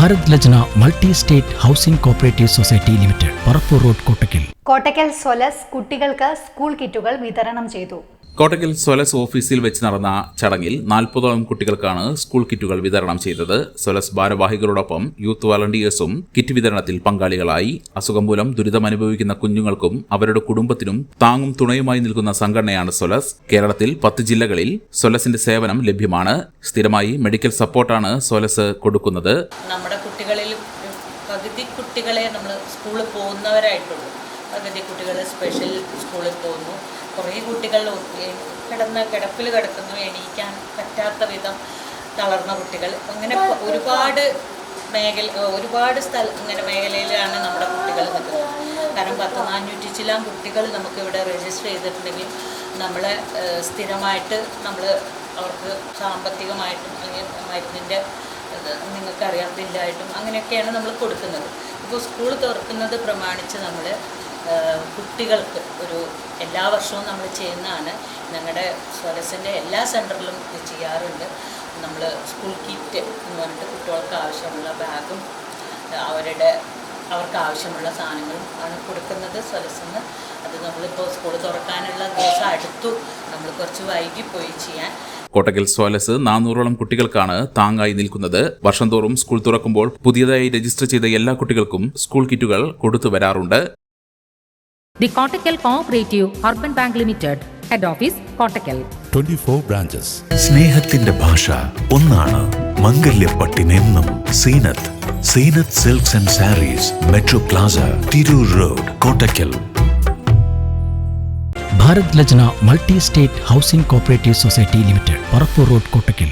Bharat Lajna multi state housing cooperative society limited Parappur road Kottakkal. Kottakkal Solace കുട്ടികൾക്ക് school കിറ്റുകൾ വിതരണം ചെയ്തു. കോട്ടക്കൽ സൊലസ് ഓഫീസിൽ വെച്ച് നടന്ന ചടങ്ങിൽ നാൽപ്പതോളം കുട്ടികൾക്കാണ് സ്കൂൾ കിറ്റുകൾ വിതരണം ചെയ്തത്. സൊലസ് ഭാരവാഹികളോടൊപ്പം യൂത്ത് വളണ്ടിയേഴ്സും കിറ്റ് വിതരണത്തിൽ പങ്കാളികളായി. അസുഖം മൂലം ദുരിതമനുഭവിക്കുന്ന കുഞ്ഞുങ്ങൾക്കും അവരുടെ കുടുംബത്തിനും താങ്ങും തുണയുമായി നിൽക്കുന്ന സംഘടനയാണ് സൊലസ് കേരളത്തിൽ പത്ത് ജില്ലകളിൽ സൊലസിന്റെ സേവനം ലഭ്യമാണ്. സ്ഥിരമായി മെഡിക്കൽ സപ്പോർട്ടാണ് സൊലസ് കൊടുക്കുന്നത്. നമ്മുടെ കുട്ടികളിൽ പകുതി കുട്ടികളെ നമ്മൾ സ്കൂളിൽ പോകുന്നവരായിട്ടുള്ളൂ. പകുതി കുട്ടികൾ സ്പെഷ്യൽ സ്കൂളിൽ പോകുന്നു. കുറേ കുട്ടികൾ കിടന്ന് കിടപ്പിൽ കിടക്കുന്നു എണീക്കാൻ പറ്റാത്ത വിധം തളർന്ന കുട്ടികൾ. അങ്ങനെ ഒരുപാട് മേഖല ഒരുപാട് സ്ഥല ഇങ്ങനെ മേഖലയിലാണ് നമ്മുടെ കുട്ടികൾ നിൽക്കുന്നത്. കാരണം പത്ത് നാനൂറ്റി ചിലാം കുട്ടികൾ നമുക്കിവിടെ രജിസ്റ്റർ ചെയ്തിട്ടുണ്ടെങ്കിൽ നമ്മളെ സ്ഥിരമായിട്ട് നമ്മൾ അവർക്ക് സാമ്പത്തികമായിട്ടും അല്ലെങ്കിൽ മരുന്നിന്റെ നിങ്ങൾക്കറിയാത്തില്ലായിട്ടും അങ്ങനെയൊക്കെയാണ് നമ്മൾ കൊടുക്കുന്നത്. ഇപ്പോൾ സ്കൂൾ തുറക്കുന്നത് പ്രമാണിച്ച് നമ്മൾ കുട്ടികൾക്ക് ഒരു എല്ലാ വർഷവും നമ്മൾ ചെയ്യുന്നതാണ്. ഞങ്ങളുടെ സ്വരസിന്റെ എല്ലാ സെന്ററിലും ഇത് ചെയ്യാറുണ്ട്. നമ്മൾ സ്കൂൾ കിറ്റ് എന്ന് പറഞ്ഞിട്ട് കുട്ടികൾക്ക് ആവശ്യമുള്ള ബാഗും അവരുടെ അവർക്ക് ആവശ്യമുള്ള സാധനങ്ങളും ആണ് കൊടുക്കുന്നത് സ്വലസിന്ന് അത് നമ്മളിപ്പോൾ സ്കൂൾ തുറക്കാനുള്ള ദിവസം അടുത്തു നമ്മൾ കുറച്ച് വൈകി പോയി ചെയ്യാൻ. കോട്ടക്കൽ സോലസ് നാനൂറോളം കുട്ടികൾക്കാണ് താങ്ങായി നിൽക്കുന്നത്. വർഷം തോറും സ്കൂൾ തുറക്കുമ്പോൾ പുതിയതായി രജിസ്റ്റർ ചെയ്ത എല്ലാ കുട്ടികൾക്കും സ്കൂൾ കിറ്റുകൾ കൊടുത്തു വരാറുണ്ട്. The Kottakkal Cooperative Urban Bank Limited, Head Office, Kottakkal. 24 branches. സ്നേഹത്തിന്റെ ഭാഷ ഒന്നാണ് മംഗല്യപ്പട്ടിനെന്നും Zeenath Zeenath silks and sarees metro plaza Tirur road Kottakkal Bharat Lajna multi state housing cooperative society limited Parappur road Kottakkal